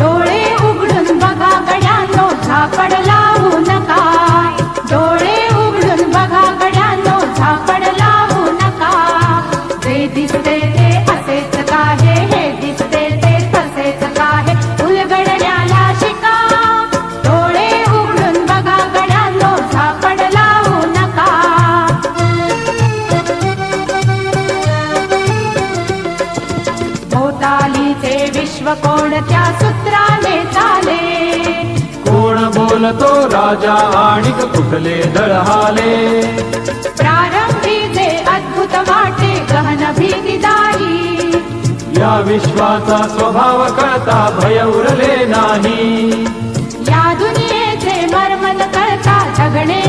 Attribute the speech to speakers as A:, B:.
A: डोळे उघडून बघा गड्यानो झापड लावू नका डोळे उघडून बघा गड्यानो झापड लावू नका जे दिसते ते हे दिसते ते उलगडण्याला डोळे उघडून बघा गड्यानो झापड लावू नका भोवतालीचे विश्व कोणत्या सुत
B: तो राजा आणिक कुठले दळहाले.
A: प्रारंभी जे अद्भुत वाटे गहन भीतीदायी
B: या विश्वाचा स्वभाव कळता भय उरले नाही.
A: या दुनियेचे मर्मन कळता जगणे